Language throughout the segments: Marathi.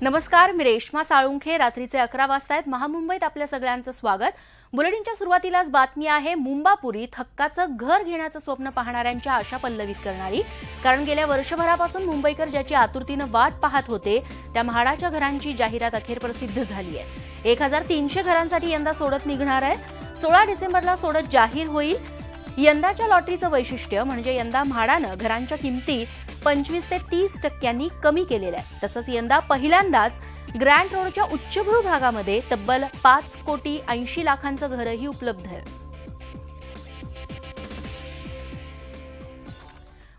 नमस्कार मी रेश्मा साळुंखे. रात्रीचे अकरा वाजता आहेत महामुंबईत आपल्या सगळ्यांचं स्वागत. बुलेटिनच्या सुरुवातीलाच बातमी आहे मुंबापुरीत हक्काचं घर घेण्याचं स्वप्न पाहणाऱ्यांच्या आशा पल्लवित करणारी. कारण गेल्या वर्षभरापासून मुंबईकर ज्याची आतुरतीनं वाट पाहत होते त्या म्हाडाच्या घरांची जाहिरात अखेर प्रसिद्ध झाली आहे. एक हजार तीनशे घरांसाठी यंदा सोडत निघणार आहे सोळा डिसेंबरला सोडत जाहीर होईल. यंदाच्या लॉटरीचं वैशिष्ट्य म्हणजे यंदा म्हाडानं घरांच्या किमती पंचवीस ते तीस टक्क्यांनी कमी केलेल्या आहे. तसंच यंदा पहिल्यांदाच ग्रँड रोडच्या उच्चभ्रू भागामध्ये तब्बल पाच कोटी ऐंशी लाखांचं घरही उपलब्ध आहे.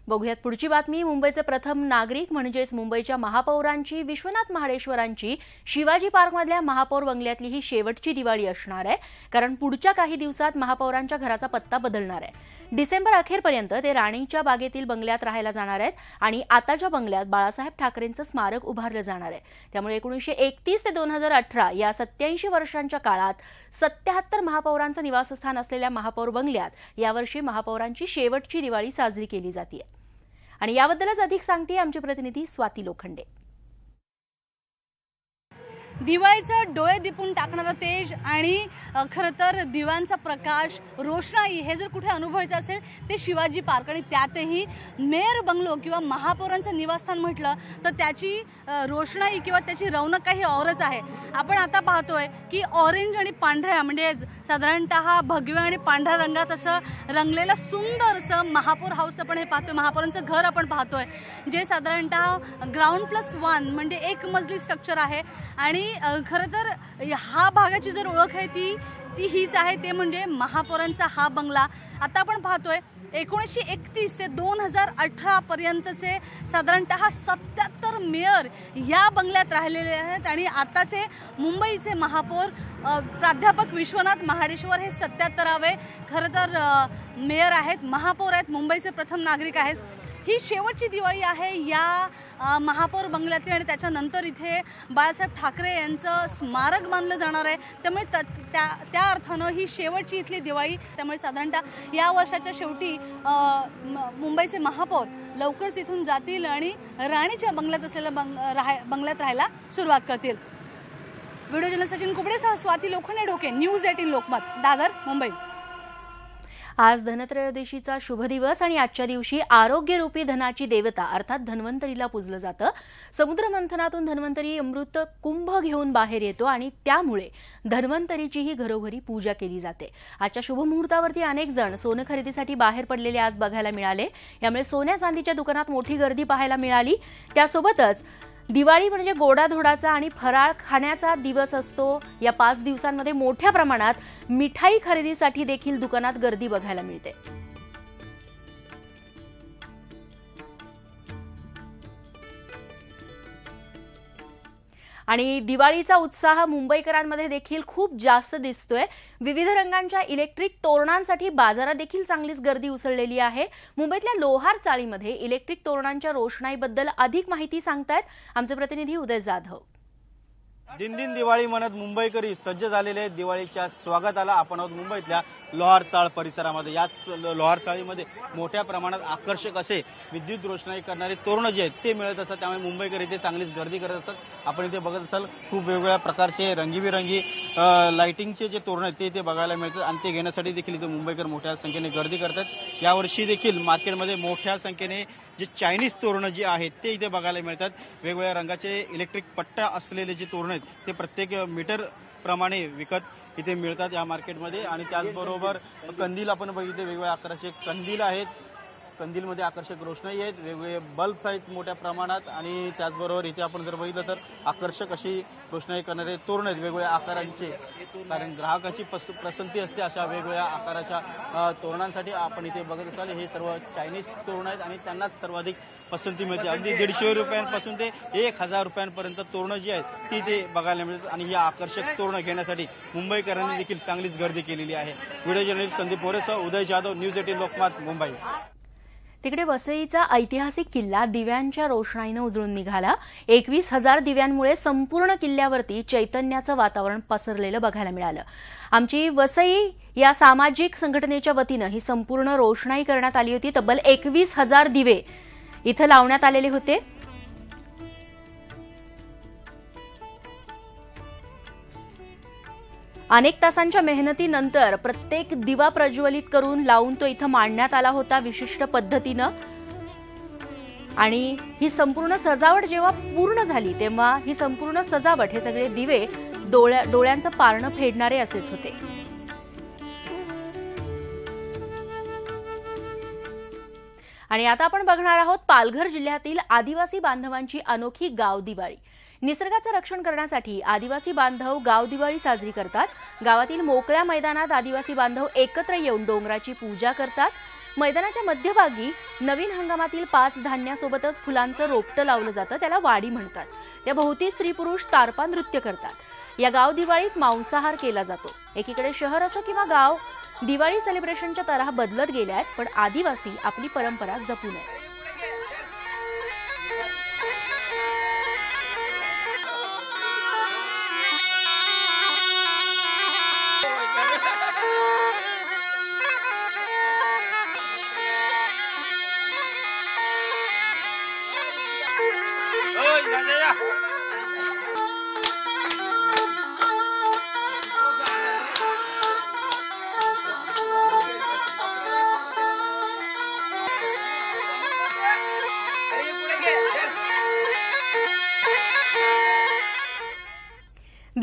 बघूयात पुढची बातमी. मुंबईचे प्रथम नागरिक म्हणजेच मुंबईच्या महापौरांची विश्वनाथ महाडेश्वरांची शिवाजी पार्कमधल्या महापौर बंगल्यातली ही शेवटची दिवाळी असणार आहे. कारण पुढच्या काही दिवसात महापौरांच्या घराचा पत्ता बदलणार आहे. डिसेंबर अखेरपर्यंत ते राणीच्या बागेतील बंगल्यात राहायला जाणार आहेत आणि आताच्या बंगल्यात बाळासाहेब ठाकरेंचं स्मारक उभारलं जाणार आहे. त्यामुळे एकोणीसशे एकतीस ते दोन हजार अठरा या सत्याऐंशी वर्षांच्या काळात सत्याहत्तर महापौरांचं निवासस्थान असलेल्या महापौर बंगल्यात यावर्षी महापौरांची शेवटची दिवाळी साजरी केली जाते आणि याबद्दलच अधिक सांगते आमचे प्रतिनिधी स्वाती लोखंडे. दिवाळीचं डोळे दिपून टाकणारा तेज आणि खरं तर दिव्यांचा प्रकाश रोषणाई हे जर कुठे अनुभवायचं असेल ते शिवाजी पार्क. आणि त्यातही मेयर बंगलो किंवा महापौरांचं निवासस्थान म्हटलं तर त्याची रोषणाई किंवा त्याची रौनक काही औरच आहे. आपण आता पाहतोय की ऑरेंज आणि पांढऱ्या म्हणजे साधारणतः भगव्या आणि पांढऱ्या रंगात असं रंगलेलं सुंदर असं महापौर हाऊस आपण हे पाहतोय. महापौरांचं घर आपण पाहतोय जे साधारणतः ग्राउंड प्लस वन म्हणजे एक मजली स्ट्रक्चर आहे. आणि अ, खरं तर हा भागाची जर ओळख आहे ती ती हीच आहे ते म्हणजे महापौरांचा हा बंगला. आता आपण पाहतोय एकोणीसशे एकतीस ते दोन हजार अठरापर्यंतचे साधारणतः सत्याहत्तर मेयर या बंगल्यात राहिलेले आहेत आणि आताचे मुंबईचे महापौर प्राध्यापक विश्वनाथ महाडेश्वर हे सत्याहत्तरावे खरं तर मेयर आहेत महापौर आहेत मुंबईचे प्रथम नागरिक आहेत. ही शेवटची दिवाळी आहे या महापौर बंगल्यातली आणि त्याच्यानंतर इथे बाळासाहेब ठाकरे यांचं स्मारक बांधलं जाणार आहे. त्यामुळे त त्या त्या अर्थानं ही शेवटची इथली दिवाळी. त्यामुळे साधारणतः या वर्षाच्या शेवटी म- मुंबईचे महापौर लवकरच इथून जातील आणि राणीच्या बंगल्यात असलेल्या बंग राहाय बंगल्यात राहायला सुरुवात करतील. व्हिडिओ जर्नलिस्ट सचिन कुबडेसह स्वाती लोखंडे डोके न्यूज एटीन लोकमत. दादर मुंबई. आज धनत्रयोदशीचा शुभ दिवस आणि आजच्या दिवशी आरोग्यरूपी धनाची देवता अर्थात धन्वंतरीला पूजलं जातं. समुद्र मंथनातून धन्वंतरी अमृत कुंभ घेऊन बाहेर येतो आणि त्यामुळे धन्वंतरीचीही घरोघरी पूजा केली जाते. आजच्या शुभ मुहूर्तावरती अनेक जण सोनं खरेदीसाठी बाहेर पडलेले आज बघायला मिळाले. यामुळे सोन्या चांदीच्या दुकानात मोठी गर्दी पाहायला मिळाली. त्यासोबतच दिवाळी म्हणजे गोडाधोडाचा आणि फराळ खाण्याचा दिवस असतो. या पाच दिवसांमध्ये मोठ्या प्रमाणात मिठाई खरेदीसाठी देखील दुकानात गर्दी बघायला मिळते. आणि दिवाळीचा उत्साह मुंबईकरांमध्ये देखील खूप जास्त दिसतोय. विविध रंगांच्या इलेक्ट्रिक तोरणांसाठी बाजारात देखील चांगलीच गर्दी उसळलेली आहे. मुंबईतल्या लोहार चाळीमध्ये इलेक्ट्रिक तोरणांच्या रोषणाईबद्दल अधिक माहिती सांगतायत आमचे प्रतिनिधी उदय जाधव. दिन दिन दिवाळी म्हणत मुंबईकरी सज्ज झालेले आहेत. दिवाळीच्या स्वागताला आपण आहोत मुंबईतल्या लोहार चाळ परिसरामध्ये याच लोहार चाळीमध्ये मोठ्या प्रमाणात आकर्षक असे विद्युत रोषणाई करणारे तोरणं जे आहेत ते मिळत असतात. त्यामुळे मुंबईकर इथे चांगलीच गर्दी करत असतात. आपण इथे बघत असाल खूप वेगवेगळ्या प्रकारचे रंगीबिरंगी लाईटिंगचे लाइटिंगचे जे तोरण आहेत ते इथे बघायला मिळतात. आणि ते घेण्यासाठी देखील इथे मुंबईकर मोठ्या संख्येने गर्दी करतात. यावर्षी देखील मार्केटमध्ये मोठ्या संख्येने जे चायनीज तोरणं जी आहेत ते इथे बघायला मिळतात. वेगवेगळ्या रंगाचे इलेक्ट्रिक पट्ट्या असलेले जे तोरण आहेत ते प्रत्येक मीटर प्रमाणे विकत इथे मिळतात या मार्केटमध्ये आणि त्याचबरोबर कंदील आपण बघितले वेगवेगळ्या आकाराचे कंदील आहेत. कंदीलमध्ये आकर्षक रोषणाई आहेत वेगवेगळे बल्ब आहेत मोठ्या प्रमाणात आणि त्याचबरोबर इथे आपण जर बघितलं तर आकर्षक अशी रोषणाई करणारे तोरण आहेत वेगवेगळ्या आकारांचे. कारण ग्राहकाची पस पसंती असते अशा वेगवेगळ्या आकाराच्या तोरणांसाठी आपण इथे बघत असाल. हे सर्व चायनीज तोरण आहेत आणि त्यांनाच सर्वाधिक पसंती मिळते अगदी दीडशे रुपयांपासून ते एक हजार रुपयांपर्यंत तोरणं जी आहेत ती ते बघायला मिळतात. आणि ही आकर्षक तोरणं घेण्यासाठी मुंबईकरांनी देखील चांगलीच गर्दी केलेली आहे. व्हिडिओ जर्नलिस्ट संदीप मोरेसह उदय जाधव न्यूज एटीन लोकमत मुंबई. तिकडे वसईचा ऐतिहासिक किल्ला दिव्यांच्या रोषणाईनं उजळून निघाला. एकवीस हजार दिव्यांमुळे संपूर्ण किल्ल्यावरती चैतन्याचं वातावरण पसरलेलं बघायला मिळालं. आमची वसई या सामाजिक संघटनेच्या वतीनं ही संपूर्ण रोषणाई करण्यात आली होती. तब्बल एकवीस हजार दिवे इथं लावण्यात आलेले होते. अनेक तासांच्या मेहनतीनंतर प्रत्येक दिवा प्रज्वलित करून लावून तो इथं मांडण्यात आला होता विशिष्ट पद्धतीनं. आणि ही संपूर्ण सजावट जेव्हा पूर्ण झाली तेव्हा ही संपूर्ण सजावट हे सगळे दिवे डोळ्या डोळ्यांचं पारणं फेडणारे असेच होते. आणि आता आपण बघणार आहोत पालघर जिल्ह्यातील आदिवासी बांधवांची अनोखी गाव दिवाळी. निसर्गाचं रक्षण करण्यासाठी आदिवासी बांधव गाव दिवाळी साजरी करतात. गावातील मोकळ्या मैदानात आदिवासी बांधव एकत्र येऊन डोंगराची पूजा करतात. मैदानाच्या मध्यभागी नवीन हंगामातील पाच धान्यासोबतच फुलांचं रोपटं लावलं जातं त्याला वाडी म्हणतात. त्या भोवती स्त्री पुरुष तारपा नृत्य करतात. या गाव दिवाळीत मांसाहार केला जातो. एकीकडे शहर असो किंवा गाव दिवाळी सेलिब्रेशनच्या तऱ्हा बदलत गेल्या आहेत पण आदिवासी आपली परंपरा जपून आहेत.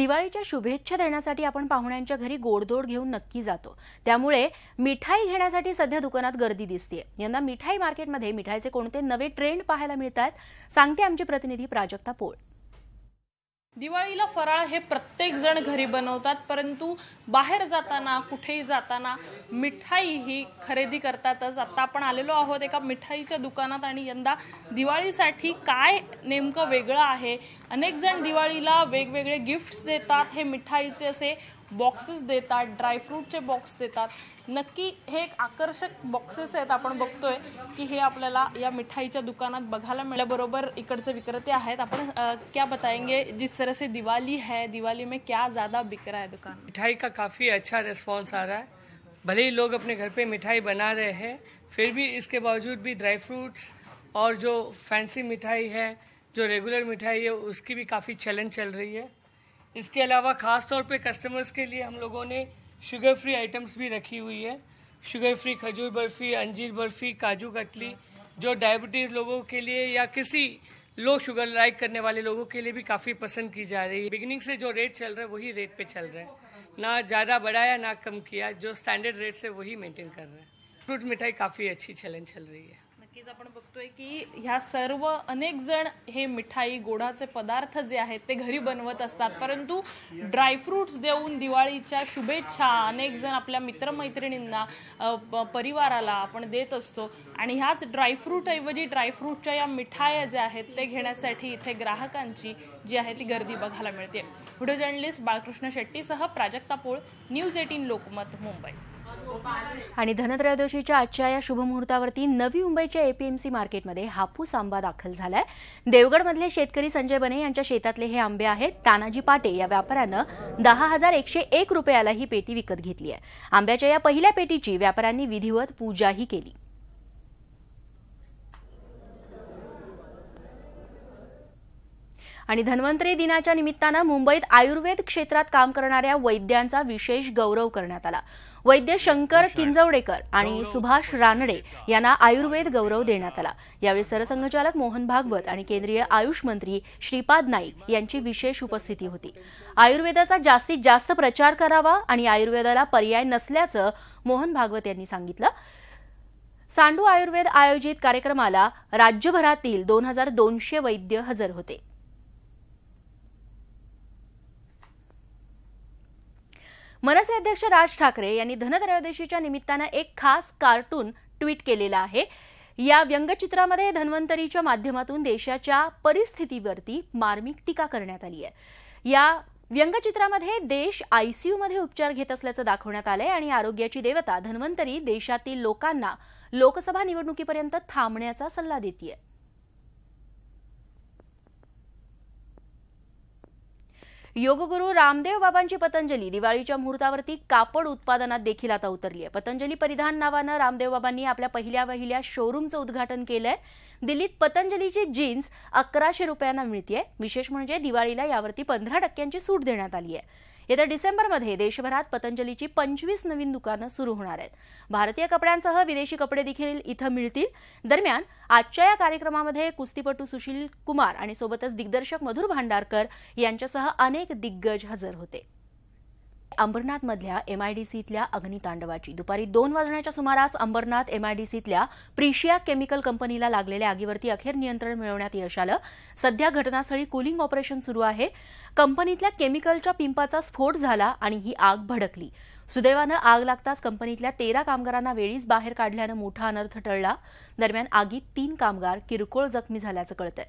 दिवाळीच्या शुभेच्छा देण्यासाठी आपण पाहुण्यांच्या घरी गोडधोड घेऊन नक्की जातो. त्यामुळे मिठाई घेण्यासाठी सध्या दुकानात गर्दी दिसते यंदा मिठाई मार्केटमध्ये मिठाईचे कोणते नवे ट्रेंड पाहायला मिळत आहेत सांगते आमचे प्रतिनिधी प्राजक्ता पोळ. दिवाळीला फराळ हे प्रत्येक जण घरी बनवतात परंतु बाहेर जाताना कुठेही जाताना मिठाई ही खरेदी करतातच. आता आपण आलेलो आहोत एका मिठाईच्या दुकानात आणि यंदा दिवाळीसाठी काय नेमकं वेगळं आहे? अनेक जण दिवाळीला वेगवेगळे गिफ्ट्स देतात. हे मिठाईचे असे बॉक्सेस देतात ड्रायफ्रूटचे बॉक्स देतात. नक्की हे एक आकर्षक बॉक्सेस आहेत, आपण बघतोय की हे आपल्याला या मिठाईच्या दुकानात बघायला मिळल्याबरोबर इकडचे विक्रेते आहेत. आपण क्या बताएँगे, जिस तरह से दिवाली है, दिवाली में क्या ज़्यादा बिक रहा है दुकान? मिठाई का काफ़ी अच्छा रिस्पॉन्स आ रहा है। भले ही लोग अपने घर पे मिठाई बना रहे हैं, फिर भी इसके बावजूद भी ड्राई फ्रूट्स और जो फैंसी मिठाई है, जो रेगुलर मिठाई है, उसकी भी काफ़ी चलन चल रही है। इसके अलावा खास तौर पे कस्टमर्स के लिए हम लोगों ने शुगर फ्री आइटम्स भी रखी हुई है। शुगर फ्री खजूर बर्फ़ी, अंजीर बर्फ़ी, काजू कतली, जो डायबिटीज़ लोगों के लिए या किसी लो शुगर लाइक करने वाले लोगों के लिए भी काफ़ी पसंद की जा रही है। बिगिनिंग से जो रेट चल रहा है, वही रेट पे चल रहा है। ना ज़्यादा बढ़ाया ना कम किया, जो स्टैंडर्ड रेट से वही मेंटेन कर रहे हैं। फ्रूट मिठाई काफ़ी अच्छी चलन चल रही है। नक्कीच आपण बघतोय की ह्या सर्व अनेक जण हे मिठाई गोडाचे पदार्थ जे आहेत ते घरी बनवत असतात. परंतु ड्रायफ्रुट्स देऊन दिवाळीच्या शुभेच्छा अनेक जण आपल्या मित्रमैत्रिणींना अ, प- परिवाराला आपण देत असतो. आणि ह्याच ड्रायफ्रूट ऐवजी ड्रायफ्रूटच्या या मिठाया ज्या आहेत ते घेण्यासाठी इथे ग्राहकांची जी आहे ती गर्दी बघायला मिळते. व्हिडिओ जर्नलिस्ट बाळकृष्ण शेट्टीसह प्राजक्ता पोळ न्यूज एटीन लोकमत मुंबई. आणि धनत्रयोदशीच्या आजच्या या शुभमुहूर्तावरती नवी मुंबईच्या एपीएमसी मार्केटमध्ये हापूस आंबा दाखल झालाय. देवगडमधले शेतकरी संजय बने यांच्या शेतातले हे आंबे आहेत. तानाजी पाटे या व्यापाऱ्यानं दहा हजार एकशे एक रुपयाला ही पेटी विकत घेतली आहे. आंब्याच्या या पहिल्या पेटीची व्यापाऱ्यांनी विधिवत पूजाही केली. आणि धन्वंतरी दिनाच्या निमित्तानं मुंबईत आयुर्वेद क्षेत्रात काम करणाऱ्या वैद्यांचा विशेष गौरव करण्यात आला. वैद्य शंकर किंजवडेकर आणि सुभाष रानडे यांना आयुर्वेद गौरव देण्यात आला. यावेळी सरसंघचालक मोहन भागवत आणि केंद्रीय आयुष मंत्री श्रीपाद नाईक यांची विशेष उपस्थिती होती. आयुर्वेदाचा जास्तीत जास्त प्रचार करावा आणि आयुर्वेदाला पर्याय नसल्याचं मोहन भागवत यांनी सांगितलं. सांडू आयुर्वेद आयोजित कार्यक्रमाला राज्यभरातील दोन हजार दोनशे वैद्य हजर होते. मनसे अध्यक्ष राज ठाकरे यांनी धनत्रयोदशीच्या निमित्तानं एक खास कार्टून ट्विट केलेलं आहे. या व्यंगचित्रामध्ये धन्वंतरीच्या माध्यमातून देशाच्या परिस्थितीवरती मार्मिक टीका करण्यात आली आहे. या व्यंगचित्रामध्ये देश आयसीयूमध्ये उपचार घेत असल्याचं दाखवण्यात आलंय आणि आरोग्याची देवता धन्वंतरी देशातील लोकांना लोकसभा निवडणुकीपर्यंत थांबण्याचा सल्ला देतीये. योगगुरू रामदेव बाबांची पतंजली दिवाळीच्या मुहूर्तावरती कापड उत्पादनात देखील आता उतरली आहे. पतंजली परिधान नावानं रामदेव बाबांनी आपल्या पहिल्या वहिल्या शोरूमचं उद्घाटन केलंय. दिल्लीत पतंजलीची जीन्स अकराशे रुपयांना मिळतीये. विशेष म्हणजे दिवाळीला यावरती पंधरा टक्क्यांची सूट देण्यात आली आहे येत्या डिसेंबरमध्ये देशभरात पतंजलीची पंचवीस नवीन दुकानं सुरू होणार आहेत. भारतीय कपड्यांसह विदेशी कपडे देखील इथं मिळतील. दरम्यान आजच्या या कार्यक्रमामध्ये कुस्तीपटू सुशील कुमार आणि सोबतच दिग्दर्शक मधुर भांडारकर यांच्यासह अनेक दिग्गज हजर होते. अंबरनाथमधल्या एमआयडीसीतल्या अग्नितांडवाची दुपारी दोन वाजण्याच्या सुमारास अंबरनाथ एमआयडीसीतल्या प्रिशिया केमिकल कंपनीला लागलेल्या आगीवरती अखेर नियंत्रण मिळवण्यात यश आलं. सध्या घटनास्थळी कुलिंग ऑपरेशन सुरू आहे. कंपनीतल्या केमिकलच्या पिंपाचा स्फोट झाला आणि ही आग भडकली. सुदैवानं आग लागताच कंपनीतल्या तेरा कामगारांना वेळीच बाहेर काढल्यानं मोठा अनर्थ टळला. दरम्यान आगीत तीन कामगार किरकोळ जखमी झाल्याचं कळतंय.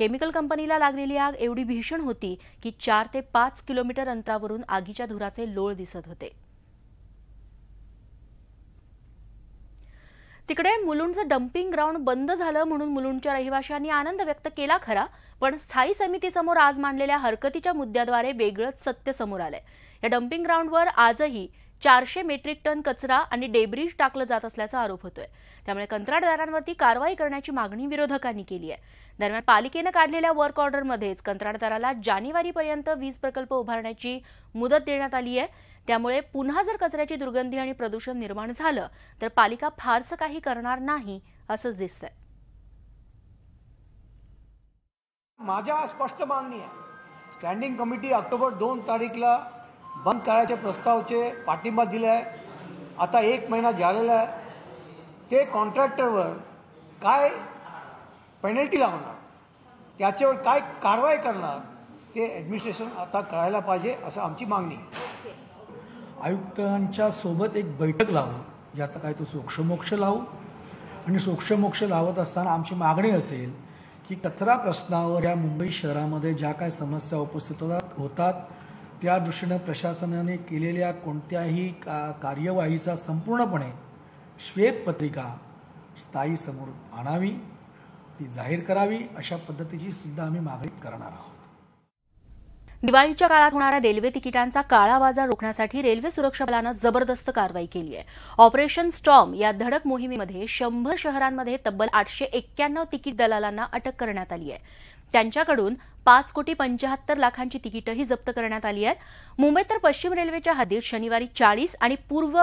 केमिकल कंपनीला लागलेली आग एवढी भीषण होती की चार ते पाच किलोमीटर अंतरावरून आगीच्या धुराचे लोळ दिसत होते. तिकडे मुलुंडचं डम्पिंग ग्राउंड बंद झालं म्हणून मुलुंडच्या रहिवाशांनी आनंद व्यक्त केला खरा पण स्थायी समितीसमोर आज मांडलेल्या हरकतीच्या मुद्द्याद्वारे वेगळंच सत्य समोर आलंय. या डम्पिंग ग्राउंडवर आजही चारशे मेट्रिक टन कचरा आणि डेब्रिज टाकलं जात असल्याचा आरोप होतोय. त्यामुळे कंत्राटदारांवरती कारवाई करण्याची मागणी विरोधकांनी केली आहे. दरम्यान पालिकेनं काढलेल्या वर्क ऑर्डरमध्येच कंत्राटदाराला जानेवारीपर्यंत वीज प्रकल्प उभारण्याची मुदत देण्यात आली आहे. त्यामुळे पुन्हा जर कचऱ्याची दुर्गंधी आणि प्रदूषण निर्माण झालं तर पालिका फारसं काही करणार नाही असंच दिसतंय. माझ्या स्पष्ट मागणी आहे. स्टँडिंग कमिटी ऑक्टोबर दोन तारीखला बंद करायचे प्रस्तावचे पाठिंबा दिले आहे आता एक महिना झालेला आहे. ते कॉन्ट्रॅक्टरवर काय पेनल्टी लावणार? त्याच्यावर काय कारवाई करणार? ते ॲडमिनिस्ट्रेशन आता करायला पाहिजे असं आमची मागणी आहे. आयुक्तांच्या सोबत एक बैठक लावू ज्याचा काय तो सोक्षमोक्ष लावू. आणि सोक्षमोक्ष लावत असताना आमची मागणी असेल की कचरा प्रश्नावर या मुंबई शहरामध्ये ज्या काय समस्या उपस्थित होतात होतात त्या दृष्टीनं प्रशासनाने केलेल्या कोणत्याही का कार्यवाहीचा संपूर्णपणे श्वेतपत्रिका स्थायी समोर आणावी ती जाहीर करावी अशा पद्धतीची सुद्धा आम्ही मागणी करणार आहोत. दिवाळीच्या काळात होणाऱ्या रेल्वे तिकिटांचा काळा बाजार रोखण्यासाठी रेल्वे सुरक्षा बलानं जबरदस्त कारवाई केली आहे. ऑपरेशन स्टॉम या धडक मोहिमेमध्ये शंभर शहरांमध्ये तब्बल आठशे एक्क्याण्णव तिकीट दलालांना अटक करण्यात आली आहे. त्यांच्याकडून पाच कोटी पंचाहत्तर लाखांची तिकीटंही जप्त करण्यात आली आहेत. मुंबईत तर पश्चिम रेल्वेच्या हद्दीत शनिवारी चाळीस आणि पूर्व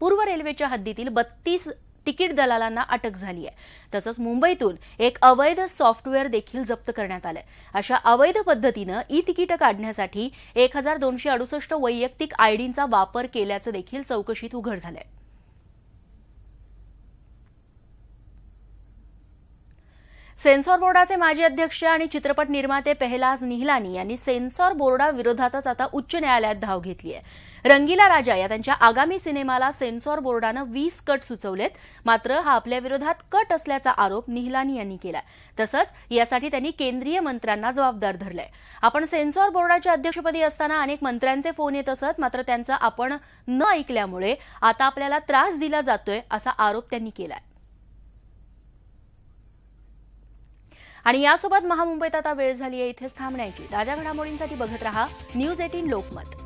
पूर्व रेल्वेच्या हद्दीतील बत्तीस तिकीट दलालांना अटक झाली आहे. तसंच मुंबईतून एक अवैध सॉफ्टवेअर देखील जप्त करण्यात आलंय. अशा अवैध पद्धतीनं ई तिकीटं काढण्यासाठी एक हजार दोनशे अडुसष्ट वैयक्तिक आयडींचा वापर केल्याचं देखील चौकशीत उघड झालंय. सेन्सॉर बोर्डाचे माजी अध्यक्ष आणि चित्रपट निर्माते पेहलाज निहलानी यांनी सेन्सॉर बोर्डाविरोधातच आता उच्च न्यायालयात धाव घेतली आहे. रंगीला राजा या त्यांच्या आगामी सिनेमाला सेन्सॉर बोर्डानं वीस कट सुचवलेत. मात्र हा आपल्या विरोधात कट असल्याचा आरोप निहलानी यांनी केलाय. तसंच यासाठी त्यांनी केंद्रीय मंत्र्यांना जबाबदार धरलंय. आपण सेन्सॉर बोर्डाच्या अध्यक्षपदी असताना अनेक मंत्र्यांचे फोन येत असत मात्र त्यांचा आपण न ऐकल्यामुळे आता आपल्याला त्रास दिला जातोय असा आरोप त्यांनी केलाय. आणि यासोबत महामुंबईत आता वेळ झाली आहे इथेच थांबण्याची. ताज्या घडामोडींसाठी बघत रहा न्यूज एटीन लोकमत.